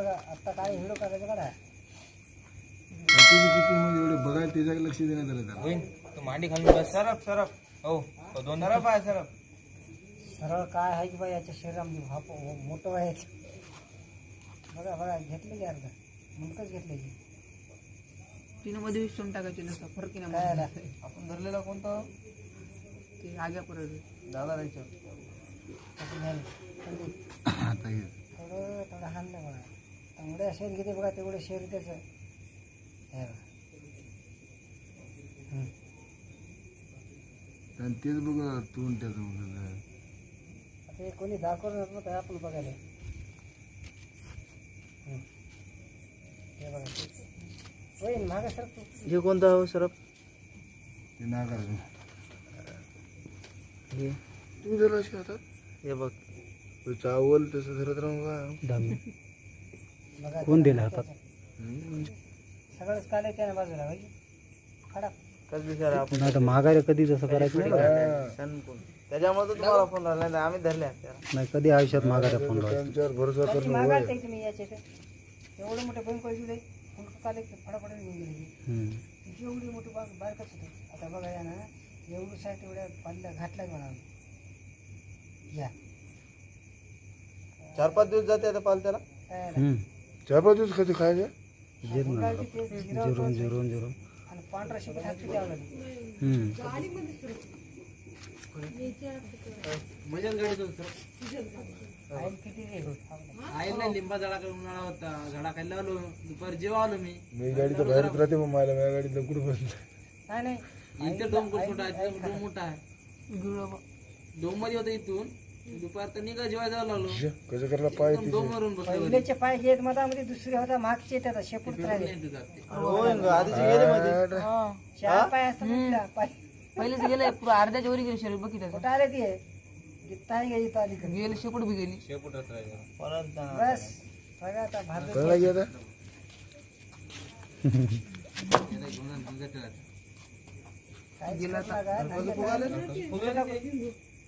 बघा आता काय व्हिडिओ करायचं काढा. तुझी किती म्हणजे एवढे बघायला त्याच्याकडे लक्ष देण्यात आलं त्याला. होईन. तू मांडी घालून बस. सरप सरप. हो दोन सरप आहे सरप. सरळ काय आहे की बाई याच्या शरीरामध्ये मोठं व्हायचं बघा बघा घेतलं की अर्धा. मुंडकच घेतलं की. तिनं मध्ये विसरून टाकायचे नसतं. फरक नाही काय आला आपण धरलेला कोणता? ते आग्या परत. दादा राहायचं. झालं. पण ते आता हे थोडं तेवढे शेर घेते बघा तेवढे शेर त्याचं. हे बघा. आणि तेच बघ तू त्याचं बघ. आता हे कोणी दाखवलं नव्हतं आपण बघायला. हे. बघा. होईन मागं सर तू हे कोणता हो सरप? ते नाकार हे. तू जरा हातात हे बघ. चावल तसं धरत राहून काय बघा कोण दिलं हातात? सगळंच काल आहे त्या बाजूला होय खडा कस बिचारा आपण नाही तर माघारी कधी तसं करायचं नाही. सण कोण त्याच्यामुळे तर तुम्हाला फ़ोन लावला नाही तर आम्ही धरले असते नाही कधी आयुष्यात माघारी फ़ोन लावायचा त्यांच्यावर भरोसा त्याची करणं मागाल होय. ते तुम्ही याचे एवढं मोठं बँक दिले काल गेली हम्म. तिची एवढी मोठी बाग बारकच होती आता बघा या ना एवढं साईड एवढ्या पाल्ल्या घातल्या म्हणा या चार पाच दिवस जाते आता पालत्याला काय आलं? हम्म. पाच दिवस कधी खायचे जिरावं जिरून जिरून जिरून आणि पांढरा हात हम्म. किती रे आवडलं. आईला लिंबा झाडाकडे उन्हाळा होता झाडाखाली लावलो दुपारी जेव्हा आलो मी मी गाडी तर बाहेरच राहते मग मला माझ्या गाडीत कुठं बसलं. नाही नाही. इथे डोम छोटा आहे? तिथे डोम मोठा आहे. डोममध्ये होता इथून? दुपार तर निघा जेव्हा जायला लागलो. श, कसं करायला पाय एकदम बसलो पहिलेचे पाय घेत मधामध्ये दुसरे होता मागचे त्याचा शेपूट राहिले. चार पाय असतात म्हटलं, पाय. पहिलेच पुरा अर्ध्याच्या वरी गेले शरीर बघी त्याचं कुठं आले ते? गीता गेली तो आली गेले शेपूट बी गेली. बस बघा आता भारत कळला की आता? काय गेला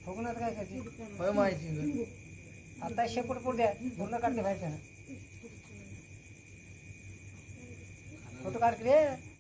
ठोकणार काय करते? आता शेपूट पूर द्या. पूर्ण काढते बाहेरच्या फोटो काढते रे.